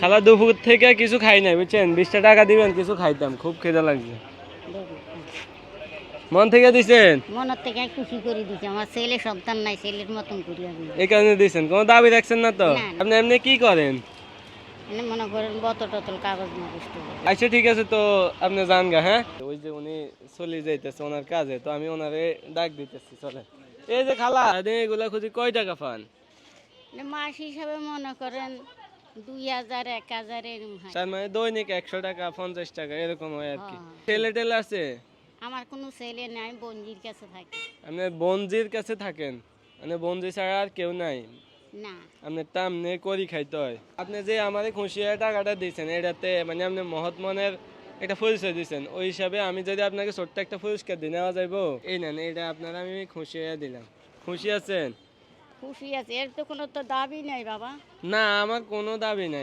খালা দুপুর থেকে কিছু খাই নাই বুঝছেন? বিশটা টাকা দিবেন কিছু খাইতাম খুব খিদে লাগছে। মন থেকে দিছেন? মনের থেকে খুশি করে দিছে আমার ছেলে সন্তান নাই ছেলের মতন করি আমি এই কারণে দিছেন কোনো দাবি রাখছেন না তো। আপনি এমনি কি করেন? মানে মনে করেন বোতল টতল কাগজ মগজ। আচ্ছা ঠিক আছে তো আপনি যান গা হ্যাঁ? ওই যে উনি চলে যাইতেছে ওনার কাজে তো আমি ওনারে ডাক দিতেছি চলে। এই যে খালা এগুলা খুঁজি কয় টাকা পান? মানে মাস হিসাবে মনে করেন দুই হাজার এক হাজার এরকম হয়। তার মানে দৈনিক একশো টাকা পঞ্চাশ টাকা এরকম হয় আর কি। হ্যাঁ। ছেলে টেলে আছে? আমার কোনো ছেলে নাই বঞ্জির কাছে থাকি। আপনি বনজির কাছে থাকেন? মানে বনজি ছাড়া আর কেউ নাই? না। আপনি তামনে করি খাইতে হয়। আপনি যে আমারে খুশি টাকাটা দিয়েছেন এটাতে মানে আপনি মহৎ মনের একটা পরিচয় দিয়েছেন ওই হিসাবে আমি যদি আপনাকে ছোট্ট একটা পুরস্কার দিয়ে নেওয়া যাইবো এই নেন এটা আপনার আমি খুশি দিলাম। খুশি আছেন? খুশি আছে এর তো কোনো তো দাবি নাই বাবা। না আমার কোনো দাবি নাই।